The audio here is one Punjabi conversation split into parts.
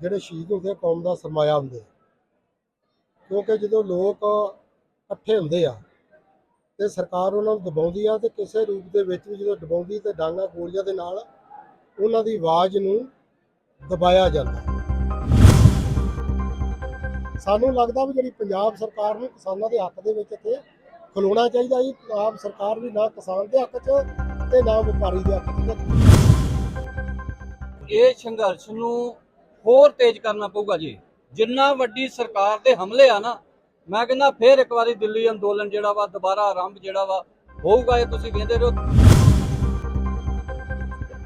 ਜਿਹੜੇ ਸ਼ਹੀਦ ਹੁੰਦੇ ਕੌਮ ਦਾ ਸਰਮਾਇਆ ਹੁੰਦੇ ਕਿਉਂਕਿ ਜਦੋਂ ਲੋਕ ਇਕੱਠੇ ਹੁੰਦੇ ਆ ਤੇ ਸਰਕਾਰ ਉਹਨਾਂ ਨੂੰ ਦਬਾਉਂਦੀ ਆ ਤੇ ਕਿਸੇ ਰੂਪ ਦੇ ਵਿੱਚ ਵੀ ਜਦੋਂ ਦਬਾਉਂਦੀ ਤੇ ਡਾਂਗਾ ਗੋਲੀਆਂ ਦੇ ਨਾਲ ਉਹਨਾਂ ਦੀ ਆਵਾਜ਼ ਨੂੰ ਦਬਾਇਆ ਜਾਂਦਾ। ਸਾਨੂੰ ਲੱਗਦਾ ਵੀ ਜਿਹੜੀ ਪੰਜਾਬ ਸਰਕਾਰ ਨੂੰ ਕਿਸਾਨਾਂ ਦੇ ਹੱਕ ਦੇ ਵਿੱਚ ਇੱਥੇ ਖਲੋਣਾ ਚਾਹੀਦਾ ਜੀ ਆਪ ਸਰਕਾਰ ਵੀ ਨਾ ਕਿਸਾਨ ਦੇ ਹੱਕ 'ਚ ਤੇ ਨਾ ਵਪਾਰੀ ਦੇ ਹੱਕ 'ਚ। ਇਹ ਸੰਘਰਸ਼ ਨੂੰ ਹੋਰ ਤੇਜ਼ ਕਰਨਾ ਪਊਗਾ ਜੀ। ਜਿੰਨਾ ਵੱਡੀ ਸਰਕਾਰ ਦੇ ਹਮਲੇ ਆ ਨਾ, ਮੈਂ ਕਹਿੰਦਾ ਫੇਰ ਇੱਕ ਵਾਰੀ ਦਿੱਲੀ ਅੰਦੋਲਨ ਜਿਹੜਾ ਵਾ, ਦੁਬਾਰਾ ਆਰੰਭ ਜਿਹੜਾ ਵਾ, ਹੋਊਗਾ ਇਹ ਤੁਸੀਂ ਵੇਖਦੇ ਰਹੋ।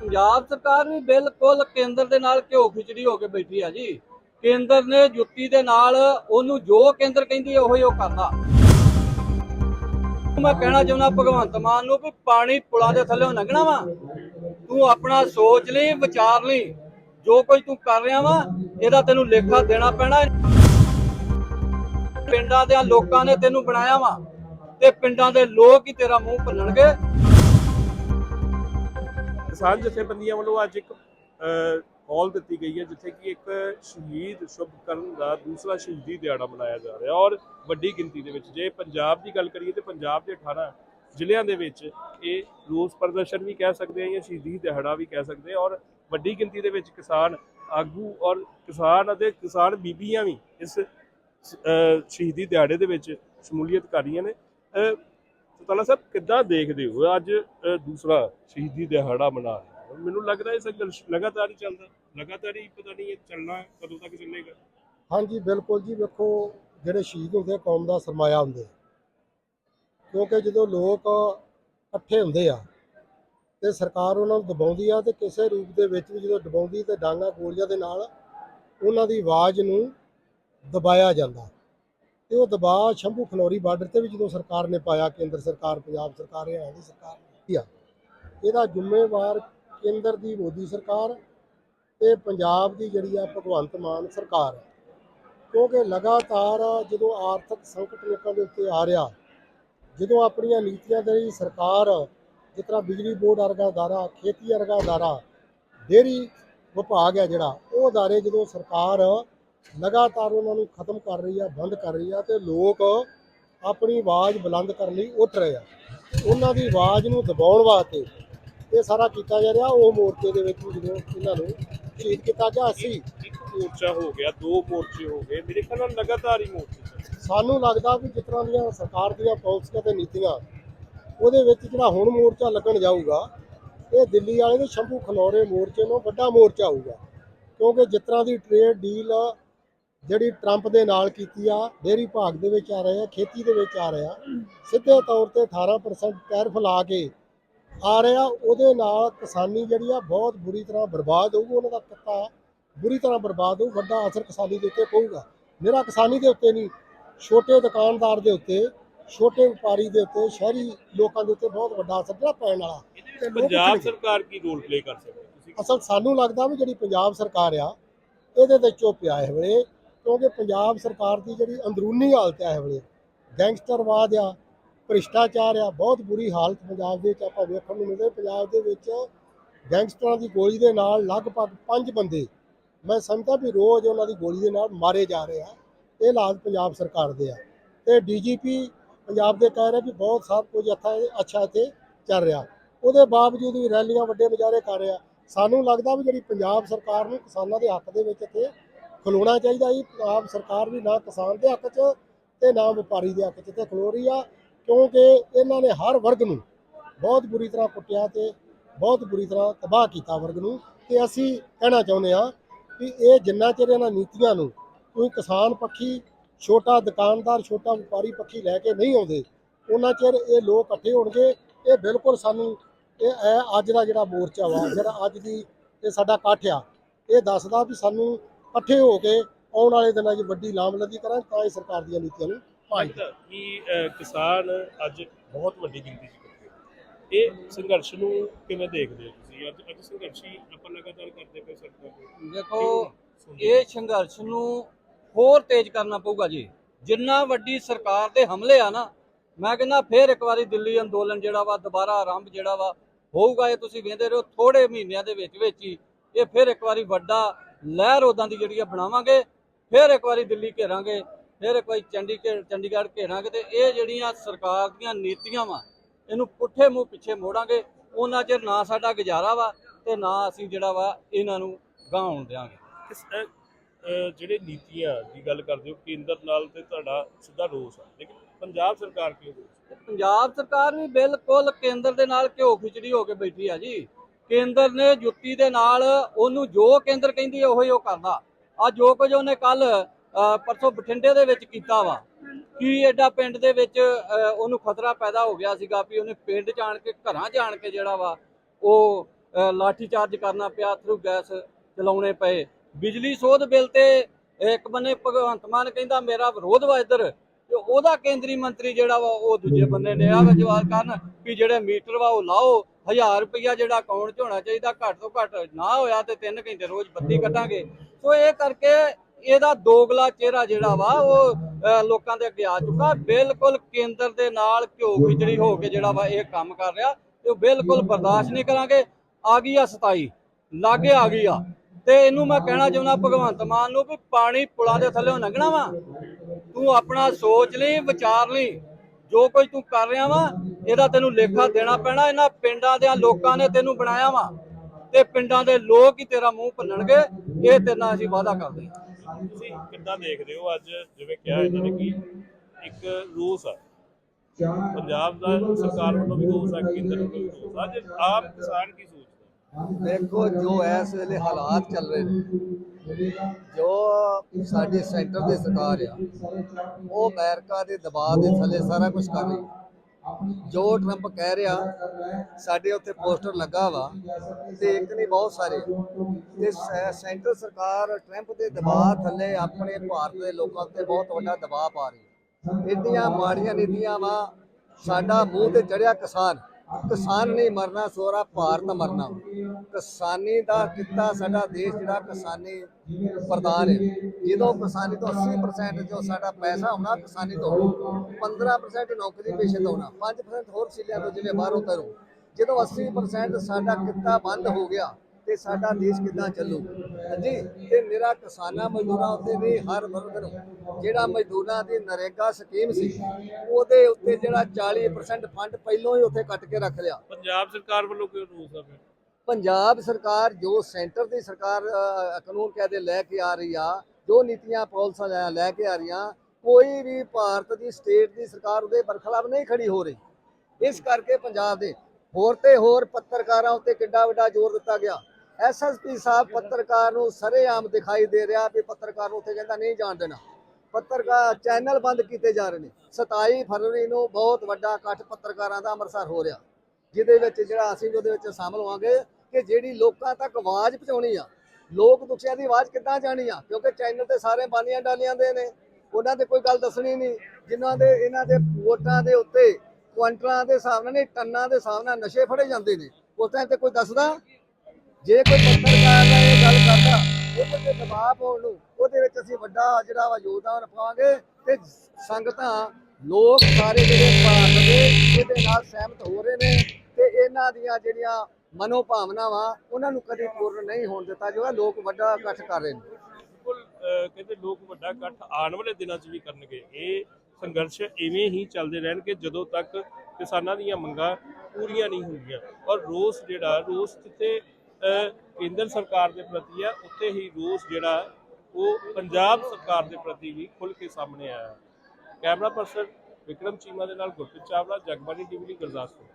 ਪੰਜਾਬ ਸਰਕਾਰ ਵੀ ਬਿਲਕੁਲ ਕੇਂਦਰ ਦੇ ਨਾਲ ਘਿਓ ਖਿਚੜੀ ਹੋ ਕੇ ਬੈਠੀ ਆ ਜੀ। ਕੇਂਦਰ ਨੇ ਜੁੱਤੀ ਦੇ ਨਾਲ ਉਹਨੂੰ ਜੋ ਕੇਂਦਰ ਕਹਿੰਦੀ ਹੈ ਉਹੀ ਉਹ ਕਰਦਾ ਮੈਂ ਕਹਿਣਾ ਚਾਹੁੰਦਾ ਭਗਵੰਤ ਮਾਨ ਨੂੰ ਵੀ ਪਾਣੀ ਪੁਲਾਂ ਦੇ ਥੱਲੇ ਲੰਘਣਾ ਵਾ। ਤੂੰ ਆਪਣਾ ਸੋਚ ਲਈ, ਵਿਚਾਰ ਲਈ। ਜੋ ਕੁਝ ਤੂੰ ਕਰ ਰਿਹਾ ਵਾ, ਇਹਦਾ ਤੈਨੂੰ ਲੇਖਾ ਦੇਣਾ ਪੈਣਾ। ਪਿੰਡਾਂ ਦੇ ਲੋਕਾਂ ਨੇ ਤੈਨੂੰ ਬਣਾਇਆ ਵਾ, ਤੇ ਪਿੰਡਾਂ ਦੇ ਲੋਕ ਹੀ ਤੇਰਾ ਮੂੰਹ ਭੰਨਣਗੇ ਕਿਸਾਨ ਜਥੇਬੰਦੀਆਂ ਵੱਲੋਂ ਅੱਜ ਇੱਕ ਕਾਲ ਦਿੱਤੀ ਗਈ ਹੈ, ਜਿੱਥੇ ਕਿ ਇੱਕ ਸ਼ਹੀਦ ਸ਼ੁਭਕਰਨ ਦਾ ਦੂਸਰਾ ਸ਼ਹੀਦੀ ਦਿਹਾੜਾ ਮਨਾਇਆ ਜਾ ਰਿਹਾ, ਔਰ ਵੱਡੀ ਗਿਣਤੀ ਦੇ ਵਿੱਚ ਜੇ ਪੰਜਾਬ ਦੀ ਗੱਲ ਕਰੀਏ ਤੇ ਪੰਜਾਬ ਦੇ 18 ਜ਼ਿਲ੍ਹਿਆਂ ਦੇ ਵਿੱਚ ਇਹ ਰੋਸ ਪ੍ਰਦਰਸ਼ਨ ਵੀ ਕਹਿ ਸਕਦੇ ਆ ਜਾਂ ਸ਼ਹੀਦੀ ਦਿਹਾੜਾ ਵੀ ਕਹਿ ਸਕਦੇ ਆ ਔਰ ਵੱਡੀ ਗਿਣਤੀ ਦੇ ਵਿੱਚ ਕਿਸਾਨ ਆਗੂ ਔਰ ਕਿਸਾਨ ਅਤੇ ਕਿਸਾਨ ਬੀਬੀਆਂ ਵੀ ਇਸ ਸ਼ਹੀਦੀ ਦਿਹਾੜੇ ਦੇ ਵਿੱਚ ਸ਼ਮੂਲੀਅਤ ਕਰ ਰਹੀਆਂ ਨੇ। ਅਹ, ਸਤਾਲਾ ਸਾਹਿਬ ਕਿੱਦਾਂ ਦੇਖਦੇ ਹੋ? ਅੱਜ ਦੂਸਰਾ ਸ਼ਹੀਦੀ ਦਿਹਾੜਾ ਮਨਾ ਰਹੇ ਮੈਨੂੰ ਲੱਗਦਾ ਇਹ ਸੰਘਰਸ਼ ਲਗਾਤਾਰ ਹੀ ਚੱਲਦਾ। ਲਗਾਤਾਰ ਹੀ ਪਤਾ ਨਹੀਂ ਇਹ ਚੱਲਣਾ ਕਦੋਂ ਤੱਕ ਚੱਲੇਗਾ। ਹਾਂਜੀ ਬਿਲਕੁਲ ਜੀ। ਵੇਖੋ ਜਿਹੜੇ ਸ਼ਹੀਦ ਹੁੰਦੇ ਕੌਮ ਦਾ ਸਰਮਾਇਆ ਹੁੰਦੇ ਆ। ਕਿਉਂਕਿ ਜਦੋਂ ਲੋਕ ਇਕੱਠੇ ਹੁੰਦੇ ਆ ਤੇ ਸਰਕਾਰ ਉਹਨਾਂ ਨੂੰ ਦਬਾਉਂਦੀ ਆ ਤੇ ਕਿਸੇ ਰੂਪ ਦੇ ਵਿੱਚ ਵੀ ਜਦੋਂ ਦਬਾਉਂਦੀ ਤੇ ਡਾਂਗਾ ਗੋਲੀਆਂ ਦੇ ਨਾਲ ਉਹਨਾਂ ਦੀ ਆਵਾਜ਼ ਨੂੰ ਦਬਾਇਆ ਜਾਂਦਾ। ਤੇ ਉਹ ਦਬਾਅ ਸ਼ੰਭੂ ਖਨੌਰੀ ਬਾਰਡਰ ਤੇ ਵੀ ਜਦੋਂ ਸਰਕਾਰ ਨੇ ਪਾਇਆ, ਕੇਂਦਰ ਸਰਕਾਰ, ਪੰਜਾਬ ਸਰਕਾਰ, ਹਰਿਆਣਾ ਦੀ ਸਰਕਾਰ ਨੇ ਆ ਇਹਦਾ ਜ਼ਿੰਮੇਵਾਰ ਕੇਂਦਰ ਦੀ ਮੋਦੀ ਸਰਕਾਰ ਤੇ ਪੰਜਾਬ ਦੀ ਜਿਹੜੀ ਆ ਭਗਵੰਤ ਮਾਨ ਸਰਕਾਰ ਕਿਉਂਕਿ ਲਗਾਤਾਰ ਜਦੋਂ ਆਰਥਿਕ ਸੰਕਟ ਲੋਕਾਂ ਦੇ ਉੱਤੇ ਆ ਰਿਹਾ ਜਦੋਂ ਆਪਣੀਆਂ ਨੀਤੀਆਂ ਦੇ ਲਈ ਸਰਕਾਰ ਜਿਸ ਤਰ੍ਹਾਂ ਬਿਜਲੀ ਬੋਰਡ ਵਰਗਾ ਅਦਾਰਾ, ਖੇਤੀ ਵਰਗਾ ਅਦਾਰਾ, ਡੇਅਰੀ ਵਿਭਾਗ ਹੈ ਜਿਹੜਾ, ਉਹ ਅਦਾਰੇ ਜਦੋਂ ਸਰਕਾਰ ਲਗਾਤਾਰ ਉਹਨਾਂ ਨੂੰ ਖਤਮ ਕਰ ਰਹੀ ਆ, ਬੰਦ ਕਰ ਰਹੀ ਆ ਤੇ ਲੋਕ ਆਪਣੀ ਆਵਾਜ਼ ਬੁਲੰਦ ਕਰਨ ਲਈ ਉੱਠ ਰਹੇ ਆ। ਉਹਨਾਂ ਦੀ ਆਵਾਜ਼ ਨੂੰ ਦਬਾਉਣ ਵਾਸਤੇ ਇਹ ਸਾਰਾ ਕੀਤਾ ਜਾ ਰਿਹਾ, ਉਹ ਮੋਰਚੇ ਦੇ ਵਿੱਚ ਜਦੋਂ ਇਹਨਾਂ ਨੂੰ ਸ਼ਹੀਦ ਕੀਤਾ ਗਿਆ ਸੀ। ਇੱਕ ਮੋਰਚਾ ਹੋ ਗਿਆ, ਦੋ ਮੋਰਚੇ ਹੋ ਗਏ, ਮੇਰੇ ਖਿਆਲ ਨਾਲ ਲਗਾਤਾਰ ਹੀ ਮੋਰਚੇ ਸਾਨੂੰ ਲੱਗਦਾ ਵੀ ਜਿਸ ਤਰ੍ਹਾਂ ਦੀਆਂ ਸਰਕਾਰ ਦੀਆਂ ਪਾਲਿਸੀਆਂ ਤੇ ਨੀਤੀਆਂ, ਉਹਦੇ ਵਿੱਚ ਜਿਹੜਾ ਹੁਣ ਮੋਰਚਾ ਲੱਗਣ ਜਾਊਗਾ, ਇਹ ਦਿੱਲੀ ਵਾਲੇ ਦੇ ਸ਼ੰਭੂ ਖਨੌਰੇ ਮੋਰਚੇ ਨੂੰ ਵੱਡਾ ਮੋਰਚਾ ਆਊਗਾ। ਕਿਉਂਕਿ ਜਿਸ ਤਰ੍ਹਾਂ ਦੀ ਟ੍ਰੇਡ ਡੀਲ ਜਿਹੜੀ ਟਰੰਪ ਦੇ ਨਾਲ ਕੀਤੀ ਆ, ਡੇਅਰੀ ਭਾਗ ਦੇ ਵਿੱਚ ਆ ਰਹੇ ਆ, ਖੇਤੀ ਦੇ ਵਿੱਚ ਆ ਰਿਹਾ ਸਿੱਧੇ ਤੌਰ ਤੇ 18% ਟੈਰਿਫ ਲਾ ਕੇ ਆ ਰਿਹਾ ਉਹਦੇ ਨਾਲ ਕਿਸਾਨੀ ਜਿਹੜੀ ਆ ਬਹੁਤ ਬੁਰੀ ਤਰ੍ਹਾਂ ਬਰਬਾਦ ਹੋਊ ਉਹਨਾਂ ਦਾ ਕਿੱਤਾ ਬੁਰੀ ਤਰ੍ਹਾਂ ਬਰਬਾਦ ਹੋਊ, ਵੱਡਾ ਅਸਰ ਕਿਸਾਨੀ ਦੇ ਉੱਤੇ ਪਊਗਾ। ਮੇਰਾ ਕਿਸਾਨੀ ਦੇ ਉੱਤੇ ਨਹੀਂ ਛੋਟੇ ਦੁਕਾਨਦਾਰ ਦੇ ਉੱਤੇ ਛੋਟੇ ਵਪਾਰੀ ਦੇ ਉੱਤੇ ਸ਼ਹਿਰੀ ਲੋਕਾਂ ਦੇ ਉੱਤੇ ਬਹੁਤ ਵੱਡਾ ਅਸਰ ਜਿਹੜਾ ਪੈਣ ਵਾਲਾ ਇਹਦੇ ਤੇ ਵਿੱਚ ਲੋਕ ਪੰਜਾਬ। ਸਰਕਾਰ ਕੀ ਰੋਲ ਪਲੇ ਕਰ ਸਕਦੀ ਹੈ ਤੁਸੀਂ ਅਸਲ ਸਾਨੂੰ ਲੱਗਦਾ ਵੀ ਜਿਹੜੀ ਪੰਜਾਬ ਸਰਕਾਰ ਆ ਇਹਦੇ ਤੇ ਚੁੱਪ ਆ ਇਹ ਵੇਲੇ ਕਿਉਂਕਿ ਪੰਜਾਬ ਸਰਕਾਰ ਦੀ ਜਿਹੜੀ ਅੰਦਰੂਨੀ ਹਾਲਤ ਆ ਇਹ ਵੇਲੇ ਗੈਂਗਸਟਰਵਾਦ ਆ ਭ੍ਰਿਸ਼ਟਾਚਾਰ ਆ ਬਹੁਤ ਬੁਰੀ ਹਾਲਤ ਪੰਜਾਬ ਦੇ ਵਿੱਚ ਆਪਾਂ ਵੇਖਣ ਨੂੰ ਮਿਲਦੇ ਪੰਜਾਬ ਦੇ ਵਿੱਚ ਗੈਂਗਸਟਰਾਂ ਦੀ ਗੋਲੀ ਦੇ ਨਾਲ ਲਗਭਗ ਪੰਜ ਬੰਦੇ ਮੈਂ ਸਮਝਦਾ ਵੀ ਰੋਜ਼ ਉਹਨਾਂ ਦੀ ਗੋਲੀ ਦੇ ਨਾਲ ਮਾਰੇ ਜਾ ਰਹੇ ਆ ਇਹ ਹਾਲਾਤ ਪੰਜਾਬ ਸਰਕਾਰ ਦੇ ਆ। ਤੇ ਡੀਜੀਪੀ ਪੰਜਾਬ ਦੇ ਕਹਿ ਰਹੇ ਵੀ ਬਹੁਤ ਸਭ ਕੁਝ ਅੱਛਾ ਅੱਛਾ ਇੱਥੇ ਚੱਲ ਰਿਹਾ। ਉਹਦੇ ਬਾਵਜੂਦ ਵੀ ਰੈਲੀਆਂ ਵੱਡੇ ਵਿਚਾਰੇ ਕਰ ਰਿਹਾ। ਸਾਨੂੰ ਲੱਗਦਾ ਵੀ ਜਿਹੜੀ ਪੰਜਾਬ ਸਰਕਾਰ ਨੂੰ ਕਿਸਾਨਾਂ ਦੇ ਹੱਕ ਦੇ ਵਿੱਚ ਇੱਥੇ ਖਲੋਣਾ ਚਾਹੀਦਾ ਜੀ। ਪੰਜਾਬ ਸਰਕਾਰ ਵੀ ਨਾ ਕਿਸਾਨ ਦੇ ਹੱਕ 'ਚ ਤੇ ਨਾ ਵਪਾਰੀ ਦੇ ਹੱਕ 'ਚ ਤੇ ਖਲੋ ਰਹੀ ਆ। ਕਿਉਂਕਿ ਇਹਨਾਂ ਨੇ ਹਰ ਵਰਗ ਨੂੰ ਬਹੁਤ ਬੁਰੀ ਤਰ੍ਹਾਂ ਕੁੱਟਿਆ ਤੇ ਬਹੁਤ ਬੁਰੀ ਤਰ੍ਹਾਂ ਤਬਾਹ ਕੀਤਾ ਵਰਗ ਨੂੰ। ਤੇ ਅਸੀਂ ਕਹਿਣਾ ਚਾਹੁੰਦੇ ਆ ਕਿ ਇਹ ਜਿੰਨਾ ਚਿਰ ਇਹਨਾਂ ਨੀਤੀਆਂ ਨੂੰ ਕੋਈ ਕਿਸਾਨ ਪੱਖੀ ਛੋਟਾ ਦੁਕਾਨਦਾਰ ਛੋਟਾ ਵਪਾਰੀ ਪੱਖੀ ਲੈ ਕੇ ਨਹੀਂ ਆਉਂਦੇ। ਉਹਨਾਂ ਚਿਰ ਇਹ ਲੋਕ ਇਕੱਠੇ ਹੋਣਗੇ ਇਹ ਬਿਲਕੁਲ ਸਾਨੂੰ ਇਹ ਅੱਜ ਦਾ ਜਿਹੜਾ ਮੋਰਚਾ ਵਾ ਜਿਹੜਾ ਅੱਜ ਦੀ ਇਹ ਸਾਡਾ ਇਕੱਠ ਆ ਇਹ ਦੱਸਦਾ ਵੀ ਸਾਨੂੰ ਇਕੱਠੇ ਹੋ ਕੇ ਆਉਣ ਵਾਲੇ ਦਿਨਾਂ 'ਚ ਵੱਡੀ ਲਾਮਬੰਦੀ ਕਰਾਂ ਤਾਂ ਇਹ ਸਰਕਾਰ ਦੀਆਂ ਨੀਤੀਆਂ ਨੂੰ ਭਾਈ ਲੱਗਦਾ ਕਿ ਕਿਸਾਨ ਅੱਜ ਬਹੁਤ ਵੱਡੀ ਗਿਣਤੀ 'ਚ ਇਕੱਠੇ ਹੋਏ। ਇਹ ਸੰਘਰਸ਼ ਨੂੰ ਕਿਵੇਂ ਦੇਖਦੇ ਹੋ ਤੁਸੀਂ? ਅੱਜ ਅੱਜ ਸੰਘਰਸ਼ੀ ਆਪਾਂ ਲਗਾਤਾਰ ਕਰਦੇ ਪਏ ਸਰਕਾਰ ਦੇ ਦੇਖੋ ਇਹ ਸੰਘਰਸ਼ ਨੂੰ ਹੋਰ ਤੇਜ਼ ਕਰਨਾ ਪਊਗਾ ਜੀ। ਜਿੰਨਾ ਵੱਡੀ ਸਰਕਾਰ ਦੇ ਹਮਲੇ ਆ ਨਾ, ਮੈਂ ਕਹਿੰਦਾ ਫੇਰ ਇੱਕ ਵਾਰੀ ਦਿੱਲੀ ਅੰਦੋਲਨ ਜਿਹੜਾ ਵਾ, ਦੁਬਾਰਾ ਆਰੰਭ ਜਿਹੜਾ ਵਾ, ਹੋਊਗਾ ਇਹ ਤੁਸੀਂ ਵੇਖਦੇ ਰਹੋ ਥੋੜੇ ਮਹੀਨਿਆਂ ਦੇ ਵਿੱਚ ਵਿੱਚ ਹੀ ਇਹ ਫਿਰ ਇੱਕ ਵਾਰੀ ਵੱਡਾ ਲਹਿਰ ਉਦਾਂ ਦੀ ਜਿਹੜੀ ਆ ਬਣਾਵਾਂਗੇ, ਫਿਰ ਇੱਕ ਵਾਰੀ ਦਿੱਲੀ ਘੇਰਾਂਗੇ, ਫਿਰ ਇੱਕ ਵਾਰੀ ਚੰਡੀਗੜ੍ਹ ਚੰਡੀਗੜ੍ਹ ਘੇਰਾਂਗੇ ਤੇ ਇਹ ਜਿਹੜੀਆਂ ਸਰਕਾਰ ਦੀਆਂ ਨੀਤੀਆਂ ਵਾ, ਇਹਨੂੰ ਪੁੱਠੇ ਮੂੰਹ ਪਿੱਛੇ ਮੋੜਾਂਗੇ, ਉਹਨਾਂ ਚਿਰ ਨਾ ਸਾਡਾ ਗੁਜ਼ਾਰਾ ਵਾ ਤੇ ਨਾ ਅਸੀਂ ਜਿਹੜਾ ਵਾ ਇਹਨਾਂ ਨੂੰ ਗਾਂਹ ਹੋਣ ਦਿਆਂਗੇ ਜਿਹੜੇ ਨੀਤੀਆਂ ਦੀ ਗੱਲ ਕਰਦੇ ਹੋ ਕੇਂਦਰ ਨਾਲ ਤੇ ਤੁਹਾਡਾ ਸਿੱਧਾ ਰੋਸ ਹੈ ਲੇਕਿਨ ਪੰਜਾਬ ਸਰਕਾਰ ਕਿਉਂ ਪੰਜਾਬ ਸਰਕਾਰ ਵੀ ਬਿਲਕੁਲ ਕੇਂਦਰ ਦੇ ਨਾਲ ਘਿਓ ਖਿਚੜੀ ਹੋ ਕੇ ਬੈਠੀ ਆ ਜੀ। ਕੇਂਦਰ ਨੇ ਜੁੱਤੀ ਦੇ ਨਾਲ ਉਹਨੂੰ ਜੋ ਕੇਂਦਰ ਕਹਿੰਦੀ ਹੈ ਉਹੀ ਉਹ ਕਰਦਾ ਆ ਜੋ ਕੁਝ ਉਹਨੇ ਕੱਲ ਪਰਸੋਂ ਬਠਿੰਡੇ ਦੇ ਵਿੱਚ ਕੀਤਾ ਵਾ ਕੀ ਐਡਾ ਪਿੰਡ ਦੇ ਵਿੱਚ ਉਹਨੂੰ ਖਤਰਾ ਪੈਦਾ ਹੋ ਗਿਆ ਸੀਗਾ ਵੀ ਉਹਨੇ ਪਿੰਡ ਜਾਣ ਕੇ ਘਰਾਂ ਜਾਣ ਕੇ ਜਿਹੜਾ ਵਾ ਉਹ ਅ, ਲਾਠੀ ਚਾਰਜ ਕਰਨਾ ਪਿਆ ਥਰੂ ਗੈਸ ਚਲਾਉਣੇ ਪਏ। ਬਿਜਲੀ ਸੋਧ ਬਿੱਲ ਤੇ ਇੱਕ ਬੰਨੇ ਭਗਵੰਤ ਮਾਨ ਕਹਿੰਦਾ, ਮੇਰਾ ਵਿਰੋਧ ਵਾ ਇੱਧਰ। ਤੇ ਉਹਦਾ ਕੇਂਦਰੀ ਮੰਤਰੀ ਜਿਹੜਾ ਵਾ, ਉਹ ਦੂਜੇ ਬੰਨੇ ਨੇ ਆ ਜਵਾਬ ਕਰਨ ਵੀ ਜਿਹੜੇ ਮੀਟਰ ਵਾ, ਉਹ ਲਾਓ। 1000 ਰੁਪਇਆ ਜਿਹੜਾ ਅਕਾਊਂਟ 'ਚ ਹੋਣਾ ਚਾਹੀਦਾ, ਘੱਟ ਤੋਂ ਘੱਟ ਨਾ ਹੋਇਆ ਤੇ 3 ਘੰਟੇ ਰੋਜ਼ ਬੱਤੀ ਕੱਟਾਂਗੇ ਸੋ ਇਹ ਕਰਕੇ ਇਹਦਾ ਦੋਗਲਾ ਚਿਹਰਾ ਜਿਹੜਾ ਵਾ, ਉਹ ਲੋਕਾਂ ਦੇ ਅੱਗੇ ਆ ਚੁੱਕਾ। ਬਿਲਕੁਲ ਕੇਂਦਰ ਦੇ ਨਾਲ ਘਿਓ ਖਿਚੜੀ ਹੋ ਕੇ ਜਿਹੜਾ ਵਾ, ਇਹ ਕੰਮ ਕਰ ਰਿਹਾ ਤੇ ਉਹ ਬਿਲਕੁਲ ਬਰਦਾਸ਼ਤ ਨਹੀਂ ਕਰਾਂਗੇ। ਆ ਗਈ ਆ 27 ਲਾਗੇ ਆ ਗਈ ਆ। ਤੇ ਇਹਨੂੰ ਮੈਂ ਕਹਿਣਾ ਚਾਹੁੰਦਾ ਭਗਵੰਤ ਮਾਨ ਨੂੰ ਵੀ ਪਾਣੀ ਪੁਲਾਂ ਦੇ ਥੱਲੇੋਂ ਲੰਘਣਾ ਵਾ। ਤੂੰ ਆਪਣਾ ਸੋਚ ਲਈ, ਵਿਚਾਰ ਲਈ, ਜੋ ਕੁਝ ਤੂੰ ਕਰ ਰਿਹਾ ਵਾ, ਇਹਦਾ ਤੈਨੂੰ ਲੇਖਾ ਦੇਣਾ ਪੈਣਾ। ਇਹਨਾਂ ਪਿੰਡਾਂ ਦੇ ਲੋਕਾਂ ਨੇ ਤੈਨੂੰ ਬਣਾਇਆ ਵਾ ਤੇ ਪਿੰਡਾਂ ਦੇ ਲੋਕ ਹੀ ਤੇਰਾ ਮੂੰਹ ਭੰਨਣਗੇ ਇਹ ਤੇਰੇ ਨਾਲ ਅਸੀਂ ਵਾਅਦਾ ਕਰਦੇ ਹਾਂ। ਤੁਸੀਂ ਕਿੱਦਾਂ ਦੇਖਦੇ ਹੋ ਅੱਜ? ਜਿਵੇਂ ਕਿਹਾ ਇਹਨਾਂ ਨੇ ਕਿ ਇੱਕ ਰੋਸ ਆ। ਪੰਜਾਬ ਦਾ ਸਰਕਾਰ ਵੱਲੋਂ ਵੀ ਰੋਸ ਆ, ਕੇਂਦਰ ਵੱਲੋਂ ਵੀ ਰੋਸ ਆ। ਅੱਜ ਆਮ ਕਿਸਾਨ ਕੀ ਦੇਖੋ ਜੋ ਇਸ ਵੇਲੇ ਹਾਲਾਤ ਚੱਲ ਰਹੇ ਨੇ, ਜੋ ਸਾਡੇ ਸੈਂਟਰ ਦੀ ਸਰਕਾਰ ਆ, ਉਹ ਅਮਰੀਕਾ ਦੇ ਦਬਾਅ ਦੇ ਥੱਲੇ ਸਾਰਾ ਕੁਝ ਕਰ ਰਹੀ ਜੋ ਟਰੰਪ ਕਹਿ ਰਿਹਾ, ਸਾਡੇ ਉੱਤੇ ਪੋਸਟਰ ਲੱਗਾ ਵਾ ਤੇ ਇੱਕ ਨਹੀਂ, ਬਹੁਤ ਸਾਰੇ। ਤੇ ਸੈ- ਸੈਂਟਰ ਸਰਕਾਰ ਟਰੰਪ ਦੇ ਦਬਾਅ ਥੱਲੇ ਆਪਣੇ ਭਾਰਤ ਦੇ ਲੋਕਾਂ ਉੱਤੇ ਬਹੁਤ ਵੱਡਾ ਦਬਾਅ ਪਾ ਰਹੀ ਹੈ। ਇੰਨੀਆਂ ਮਾੜੀਆਂ ਨੀਤੀਆਂ ਵਾ, ਸਾਡਾ ਮੂੰਹ ਤੇ ਚੜਿਆ ਕਿਸਾਨ। ਕਿਸਾਨ ਨਹੀਂ ਮਰਨਾ ਸੋਰਾ ਭਾਰਤ ਮਰਨਾ। ਕਿਸਾਨੀ ਦਾ ਕਿੱਤਾ ਸਾਡਾ ਦੇਸ਼ ਜਿਹੜਾ ਕਿਸਾਨੀ ਪ੍ਰਧਾਨ ਹੈ। ਜਦੋਂ ਕਿਸਾਨੀ ਤੋਂ 80% ਜੋ ਸਾਡਾ ਪੈਸਾ ਹੋਣਾ ਕਿਸਾਨੀ ਤੋਂ ਹੋਣਾ 15% ਨੌਕਰੀ ਪੇਸ਼ੇ ਤੋਂ ਹੋਣਾ 5% ਹੋਰ ਸਿਲਿਆਂ ਤੋਂ ਜਿਵੇਂ ਬਾਹਰੋਂ ਤਰੋ। ਜਦੋਂ 80% ਸਾਡਾ ਕਿੱਤਾ ਬੰਦ ਹੋ ਗਿਆ ਤੇ ਸਾਡਾ ਦੇਸ਼ ਕਿੱਦਾਂ ਚੱਲੂ? ਹਾਂਜੀ ਤੇ ਮੇਰਾ ਕਿਸਾਨਾਂ ਮਜ਼ਦੂਰਾਂ ਉੱਤੇ ਵੀ ਹਰ ਵਰਗ ਨੂੰ ਜਿਹੜਾ ਮਜ਼ਦੂਰਾਂ ਦੀ ਨਰੇਗਾ ਸਕੀਮ ਸੀ ਉਹਦੇ ਉੱਤੇ ਜਿਹੜਾ 40% ਫੰਡ ਪਹਿਲਾਂ ਹੀ ਉੱਥੇ ਕੱਟ ਕੇ ਰੱਖ ਲਿਆ। ਪੰਜਾਬ ਸਰਕਾਰ ਵੱਲੋਂ ਕਿਉਂ ਰੋਸ ਆ ਪੰਜਾਬ ਸਰਕਾਰ ਜੋ ਸੈਂਟਰ ਦੀ ਸਰਕਾਰ ਕਾਨੂੰਨ ਕਾਇਦੇ ਲੈ ਕੇ ਆ ਰਹੀ ਆ ਜੋ ਨੀਤੀਆਂ ਪਾਲਿਸੀਆਂ ਲੈ- ਲੈ ਕੇ ਆ ਰਹੀਆਂ ਕੋਈ ਵੀ ਭਾਰਤ ਦੀ ਸਟੇਟ ਦੀ ਸਰਕਾਰ ਉਹਦੇ ਬਰਖਲਾਫ ਨਹੀਂ ਖੜੀ ਹੋ ਰਹੀ। ਇਸ ਕਰਕੇ ਪੰਜਾਬ ਦੇ ਹੋਰ ਤੇ ਹੋਰ ਪੱਤਰਕਾਰਾਂ ਉੱਤੇ ਕਿੱਡਾ ਵੱਡਾ ਜ਼ੋਰ ਦਿੱਤਾ ਗਿਆ। ਐਸਐਸਪੀ ਸਾਹਿਬ ਪੱਤਰਕਾਰ ਨੂੰ ਸਰੇਆਮ ਦਿਖਾਈ ਦੇ ਰਿਹਾ ਵੀ ਪੱਤਰਕਾਰ ਨੂੰ ਉੱਥੇ ਕਹਿੰਦਾ ਨਹੀਂ ਜਾਣ ਦੇਣਾ। ਪੱਤਰਕਾਰ ਚੈਨਲ ਬੰਦ ਕੀਤੇ ਜਾ ਰਹੇ ਨੇ। 27 ਫਰਵਰੀ ਨੂੰ ਬਹੁਤ ਵੱਡਾ ਇਕੱਠ ਪੱਤਰਕਾਰਾਂ ਦਾ ਅੰਮ੍ਰਿਤਸਰ ਹੋ ਰਿਹਾ। ਜਿਹਦੇ ਵਿੱਚ ਜਿਹੜਾ ਅਸੀਂ ਉਹਦੇ ਵਿੱਚ ਸ਼ਾਮਲ ਹੋਵਾਂਗੇ ਕਿ ਜਿਹੜੀ ਲੋਕਾਂ ਤੱਕ ਆਵਾਜ਼ ਪਹੁੰਚਾਉਣੀ ਆ, ਲੋਕ ਦੁਖੀਆਂ ਦੀ ਆਵਾਜ਼ ਕਿੱਦਾਂ ਜਾਣੀ ਆ, ਕਿਉਂਕਿ ਚੈਨਲ ਤੇ ਸਾਰੇ ਬਾਨੀਆਂ ਡਾਲੀਆਂ ਦੇ ਨੇ। ਉਹਨਾਂ ਤੇ ਕੋਈ ਗੱਲ ਦੱਸਣੀ ਨਹੀਂ। ਜਿਨ੍ਹਾਂ ਦੇ, ਇਹਨਾਂ ਦੇ ਵੋਟਾਂ ਦੇ ਉੱਤੇ ਕੁਆਂਟਲਾਂ ਦੇ ਹਿਸਾਬ ਨਾਲ ਨਹੀਂ, ਟੰਨਾਂ ਦੇ ਹਿਸਾਬ ਨਾਲ ਨਸ਼ੇ ਫੜੇ ਜਾਂਦੇ ਨੇ। ਉਸ ਟਾਈਮ ਤੇ ਕੋਈ ਦੱਸਦਾ? ਜੇ ਕੋਈ ਪੱਤਰਕਾਰ ਦਾ ਇਹ ਗੱਲ ਕਰਦਾ, ਉਹਦੇ ਤੇ ਦਬਾਅ ਪਾਉਣ ਨੂੰ, ਉਹਦੇ ਵਿੱਚ ਅਸੀਂ ਵੱਡਾ ਜਿਹੜਾ ਵਾ ਯੋਗਦਾਨ ਪਾਵਾਂਗੇ ਤੇ ਸੰਗਤਾਂ, ਲੋਕ ਸਾਰੇ ਜਿਹੜੇ ਭਾਰਤ ਦੇ, ਇਹਦੇ ਨਾਲ ਸਹਿਮਤ ਹੋ ਰਹੇ ਨੇ ਤੇ ਇਹਨਾਂ ਦੀਆਂ ਜਿਹੜੀਆਂ ਮਨੋਭਾਵਨਾਵਾਂ, ਉਹਨਾਂ ਨੂੰ ਕਦੀ ਪੂਰਨ ਨਹੀਂ ਹੋਣ ਦਿੱਤਾ ਜੋ ਲੋਕ ਵੱਡਾ ਇਕੱਠ ਕਰ ਰਹੇ ਨੇ। ਬਿਲਕੁਲ ਕਹਿੰਦੇ ਲੋਕ ਵੱਡਾ ਇਕੱਠ ਆਉਣ ਵਾਲੇ ਦਿਨਾਂ 'ਚ ਵੀ ਕਰਨਗੇ। ਇਹ ਸੰਘਰਸ਼ ਇਵੇਂ ਹੀ ਚੱਲਦੇ ਰਹਿਣਗੇ ਜਦੋਂ ਤੱਕ ਕਿਸਾਨਾਂ ਦੀਆਂ ਮੰਗਾਂ ਪੂਰੀਆਂ ਨਹੀਂ ਹੁੰਦੀਆਂ। ਔਰ ਰੋਸ ਜਿਹੜਾ, ਰੋਸ ਜਿੱਥੇ ਕੇਂਦਰ ਸਰਕਾਰ ਦੇ ਪ੍ਰਤੀ ਹੈ ਉੱਥੇ ਹੀ ਰੋਸ ਜਿਹੜਾ, ਉਹ ਪੰਜਾਬ ਸਰਕਾਰ ਦੇ ਪ੍ਰਤੀ ਵੀ ਖੁੱਲ ਕੇ ਸਾਹਮਣੇ ਆਇਆ। ਕੈਮਰਾ ਪਰਸਨ ਵਿਕਰਮ ਚੀਮਾ ਦੇ ਨਾਲ ਗੁਰਪ੍ਰੀਤ ਚਾਵਲਾ, ਜਗਬਾਣੀ ਟੀਵੀ ਲਈ ਗੁਰਦਾਸਪੁਰ।